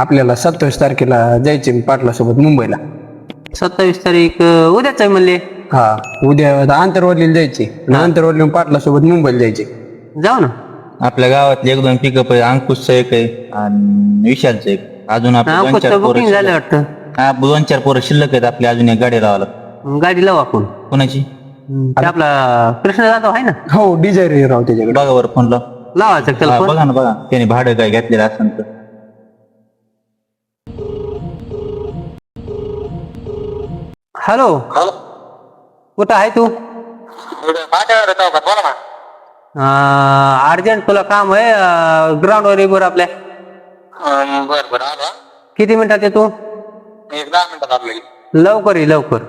आपल्याला सत्तावीस तारखेला जायचे पाटला सोबत मुंबईला. सत्तावीस तारीख अं, उद्याच आहे म्हणले. हा उद्या आंतरवालीला जायचे. आणि आंतरवाली पाटला सोबत मुंबईला जायचे. जाऊ ना. आपल्या गावातले एक दोन पिकअप आहे अंकुशचं एक आहे आणि विशालचं एक. अजून आपले दोन चार पोरं वाटतं शिल्लक- हा दोन चार पोरं शिल्लक आहेत आपली अजून एक गाडी लावायला गाडी लावू आपण. कोणाची? ते आपला कृष्ण जाधव आहे ना? हो डिझायर राव त्याच्याकडे. बघा बरं फोन लाव लावायचं त्याला बघा ना बघा. त्याने भाडं काय घेतलेलं असेल तर. हॅलो कुठं आहे तू अर्जंट तुला काम आहे ग्राउंडवर ये बरं आपल्या बर बर आलो हा. किती मिनिटात येतो एक दहा मिनिटात आलो लगेच. लवकर ये लवकर।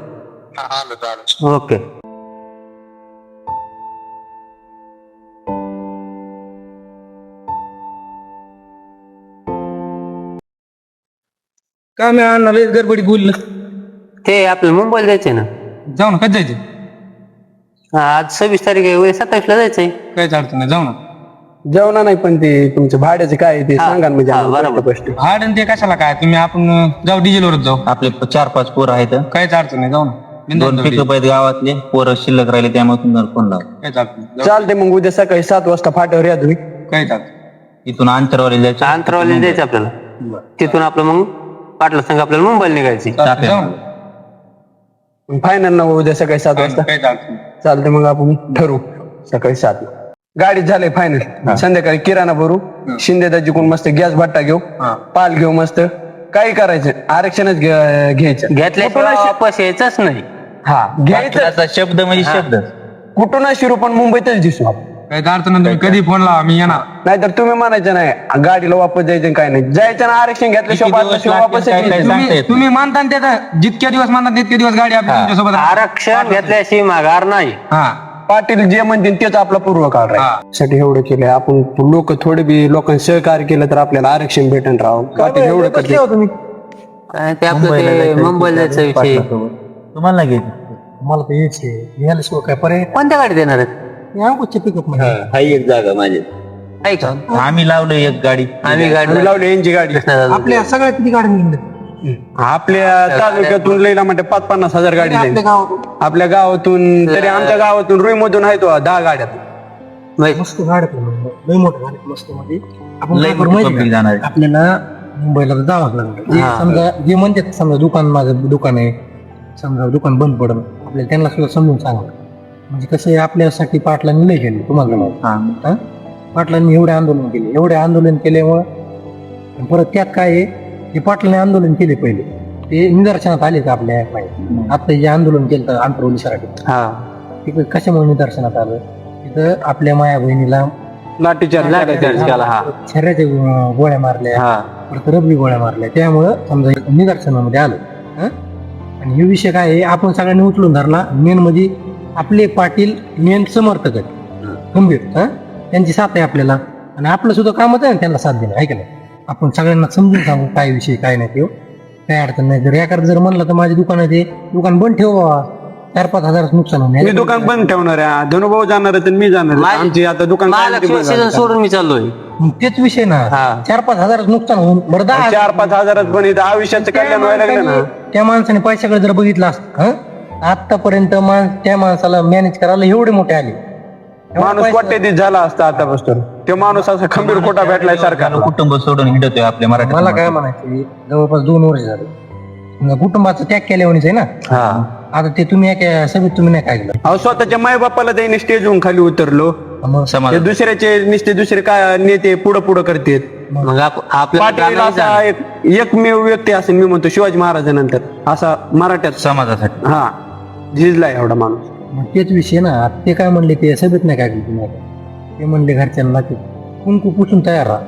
हा, आलो आलो ओके मी आणणार गडबडीत बोललं ते आपल्याला मुंबईला जायचंय ना. जाऊ ना कधी जायचं हा, आज सव्वीस तारीख आहे उद्या सत्तावीसला जायचंय. काहीच अडचण नाही जाऊ ना. जेवणा नाही पण ते तुमचं भाड्याचं काय आहे ते हा, सांगा ना म्हणजे हा, आम्हाला बरोबर. स्पष्ट. भाडं ते कशाला काय? तुम्ही आपण अं, जाऊ डिझेलवरच जाऊ. आपले चार पाच पोरं आहेत. काहीच अडचण नाही जाऊ ना. बिनधास्त दोन जाऊ diesel. पिकअप आहेत गावातले पोरं शिल्लक राहिले त्यामुळे तुम्हाला फोन लाव काहीच अडचण नाही. जाऊ. चालते मग उद्या सकाळी सात वाजता फाट्यावर या तुम्ही. काहीच अडचण इथून अंतरवाली जायचं. अंतरावली जायचं आपल्याला. तिथून आपलं मग पाटला संघ आपल्याला मुंबईला निघायची चालतंय, जाऊ ना. फायनल ना उद्या सकाळी सात वाजता. नाही. चालते मग आपण ठरवू. सकाळी सात. गाडीत झाले फायनल संध्याकाळी किराणा भरू. शिंदे कोण मस्त गॅस भट्टा घेऊ. पाल घेऊ मस्त. काही करायचं आरक्षणच घ्या- घ्यायचं. घेतल्याशिवाय वापस यायचंच नाही. हा घ्यायचं. शब्द म्हणजे शब्द कुठून शिरू पण मुंबईतच दिसू आपण. काहीच अडचण नाही तुम्ही कधी फोन लावा मी येणार. नाहीतर तुम्ही म्हणायचं नाही गाडीला वापस जायचं काय नाही. जायचं ना आरक्षण घेतल्याशिवाय किती दिवस बातमीशिवाय लागतील, वापस काय- काय यायचं. सांगता तुम्ही येत तुम्ही मानता ना त्याचा जितक्या दिवस मानता तितके दिवस गाडी आपली तुमच्यासोबत राहणार. आरक्षण घेतल्याशिवाय माघार नाही. हा. पाटील जे म्हणतील तेच आपला पूर्व काळ हा. राहील साठी एवढं केलंय. आपण लोक थोडे बी लोकांनी सहकार्य केलं तर आपल्याला आरक्षण भेटन राव. पाटील एवढं करते काय ते आपलं ते मुंबईला जायचा विषय. तुम्हाला घ्यायचं. मला तर यायचे यायला शिवाय काय पर्याय? कोणत्या गाडीत येणार आहेत? हा एक जागा माझी. आहे का? आम्ही लावलो एक गाडी. आम्ही गाडी लावली. यांची गाडी. आपल्या सगळ्या किती गाड्या निघल्या? आपल्या तालुक्यातून लईला म्हणजे पाच पन्नास हजार गाडी जाईल आपल्या गावात आपल्या गावातून तरी आमच्या गावातून रुईमधून आहे तो दहा मस्त गाड्या आहेत. म्हणून. लय मोठ्या गाड्या आहेत. मस्त मध्ये. आपण लय काय करू मोठी माहिती public का? जाणार आहे. आपल्याला मुंबईला तर जावंच लागलं जे समजा जे म्हणतात समजा दुकान माझं दुकान आहे समजा दुकान बंद पडलं आपल्याला त्यांना सुद्धा समजून सांगा. म्हणजे कसं आहे आपल्यासाठी पाटलांनी लय केले तुम्हाला माहिती. हा. हा? पाटलांनी एवढे आंदोलन केले. एवढे आंदोलन केल्यामुळं आणि परत त्यात काय आहे? ते पाटलांनी आंदोलन केले पहिले ते निदर्शनात आले का आपल्या माहिती आता जे आंदोलन केलं तर आंतरवली सराठी हा. तिकडे कशामुळे निदर्शनात आलं? तिथं आपल्या माया बहिणीला लाठीचार्ज लाठीचार्ज केला हा. शरीराच्या गो- गोळ्या मारल्या. हा. परत रबरी गोळ्या मारल्या. त्यामुळं समजा निदर्शनामध्ये आलं. हं? आणि हे विषय काय आहे? आपण सगळ्यांनी उचलून धरला. मेन म्हणजे आपले पाटील मेन समर्थक आहेत. गंभीर हं? त्यांची साथ आहे आपल्याला. आणि आपलं सुद्धा कामच आहे ना त्यांना साथ देणं ऐकलं आपण सगळ्यांना समजून सांगू काय विषय काय नाही ते काय अडचण नाही. जर एखादं जर म्हणलं तर माझे दुकान आहे ते दुकान बंद ठेव बाबा. चार पाच हजाराचं नुकसान मी होणार दुकान बंद ठेवणार आहे. धनुभाऊ जाणार आहे तर मी जाणार आहे. माझी- आमची आता दुकान महालक्ष्मी कायमची बंद सीझन आहे. सोडून मी चाललोय. मग तेच विषय ना. हा. चार पाच हजाराचं नुकसान होऊन बरं दहा चार पाच हजारात पण इथं आयुष्याचं त्या कल्याण व्हायला लागलं ना. माणसाने- त्या माणसाने पैशाकडे जर बघितलं असतं हं? आतापर्यंत माण त्या माणसाला मॅनेज करायला एवढे मोठे आले. माणूस कोट्याधीश झाला असता आतापासून. तो माणूस असा खंबीर खोटा भेटलाय सरकार कुटुंब सोडून हिंडतोय आपल्या मराठी मला काय म्हणायचं जवळपास दोन वर्ष झाले. कुटुंबाचा त्याग केल्यावानीच आहे ना? हा. आता ते तुम्ही एका सभेत तुम्ही नाही काय केलं अहो स्वतःच्या माय बापाला त्यांनी स्टेजवरून खाली उतरलो. मग? समाज ते दुसऱ्याचे निस्ते दुसरे काय नेते पुढं पुढं करतात. मग? आप- आपल्याला पाटील जाणं असा जाणं. एक एकमेव व्यक्ती असेल मी म्हणतो शिवाजी महाराजांनंतर. असा मराठ्यात. समाजासाठी. हा. झिजलाय एवढा माणूस. मग तेच विषय ना ते काय म्हणले ते सभेत नाही काय तुम्ही? ते म्हणले घरच्यांना की कुंकू पुसून तयार राहा.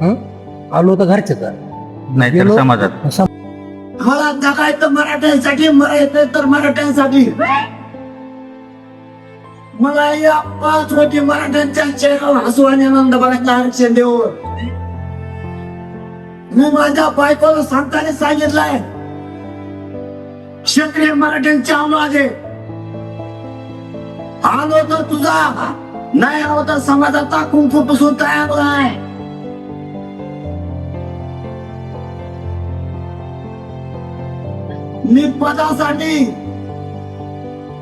हं? आलो तर घरच्याच नाहीतर गेलो- समाजात. मला जगायचं मराठ्यांसाठी मरायचं तर मराठ्यांसाठी. मला या पाच कोटी मराठ्यांच्या चेहऱ्यावर हसू आणि आनंद बघायचं आरक्षण देऊ मी माझ्या बायकोला सांगताना सांगितलंय. क्षत्रिय मराठ्यांचे आवाज आहे. आलो तर तुझा नाही आलो तर समाजाचा कुंकू पुसून तयार आहे. मी पदासाठी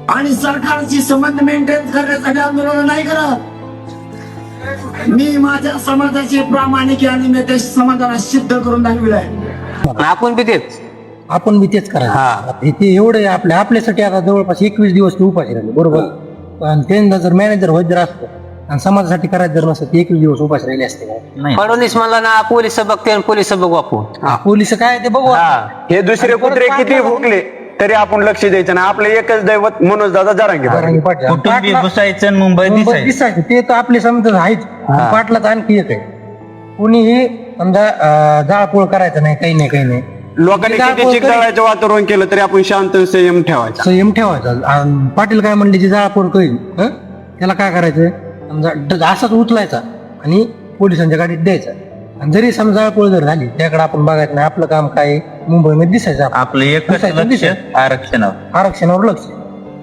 आणि सरकारची संबंध मेंटेन करण्यासाठी आंदोलन नाही करत. मी माझ्या समाजाची प्रामाणिक आणि मी समाजाला सिद्ध करून दाखविलाय. आपण बी तेच. आपण बी तेच करायचं. हा. आता इथे एवढे आपल्या आपल्यासाठी आता जवळपास एकवीस दिवस ते उपाशी राहिले बरोबर? आणि त्यांना जर मॅनेजर होत जर असतं आणि समाजासाठी करायचं जर नसतं ते एकवीस दिवस उपाशी राहिले असते का? फडणवीस म्हणला ना पोलीस बघते आणि पोलीस बघू आपण. पोलीस काय ते बघू हा. हे दुसरे कुत्रे किती भुकले तरी आपण लक्ष द्यायचं ना आपलं एकच दैवत मनोज दादा जरांगे जरांगे पाटील. कुटुंबी पाटला- घुसायचं आणि मुंबईत मुंबईत दिसायचं. दिसायचं. ते तर आपले समजा आहेच. पाटलाच आणखी एक आहे. कुणीही समजा जाळपोळ करायचं नाही काही नाही काही नाही. लोकांनी किती चिकदाळाचं वातावरण केलं तरी आपण शांत संयम ठेवायचा. संयम ठेवायचा. आणि पाटील काय म्हणले जे जाळपोळ करील हं? त्याला काय करायचं समजा ड- असाच उचलायचा आणि पोलिसांच्या गाडीत द्यायचा. आणि जरी समजा जाळपोळ जर झाली त्याकडे आपण बघायचं नाही आपलं काम काय आहे, मुंबईमध्ये दिसायचं आपण. आपलं एकच दिसायचं, लक्ष दिसायचं. आरक्षणावर. आरक्षणावर लक्ष.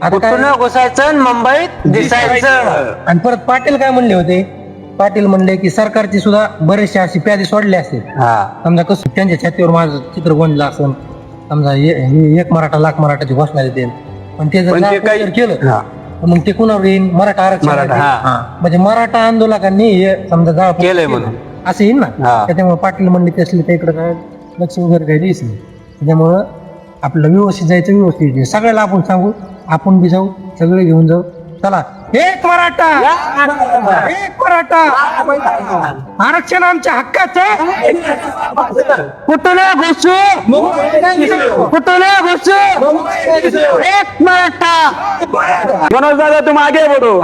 आता काय? कुठून घुसायचं आणि मुंबईत दिसायचं. आणि परत पाटील काय म्हणले होते? पाटील म्हणले की सरकारची सुद्धा बरेचसे अशी प्यादे सोडले असतील समजा कसं त्यांच्या छातीवर माझं चित्र गोंदलं असेल समजा हे- हे एक मराठा लाख मराठाची घोषणा देते पण ते जर पण ते जाळपोळ काही- जर केलं हा. तर मग ते कुणावर येईल मराठा आरक्षण मराठा, हा. म्हणजे मराठा आंदोलकांनी हे समजा जाळपोळ केलंय केलं. म्हणून. असं येईल ना हा. त्याच्यामुळे पाटील म्हणले ते असले त्याकडे काय लक्ष वगैरे काही द्यायचं नाही त्याच्यामुळं आपलं व्यवस्थित जायचं व्यवस्थित यायचं. सगळ्याला आपण सांगू आपण बी जाऊ सगळे घेऊन जाऊ चला. एक मराठा. एक मराठा. आरक्षण आमच्या हक्काचं? कुठून घुसू? कुठून घुसू? एक मराठा. मनोज दादा तुम आगे बढ़ो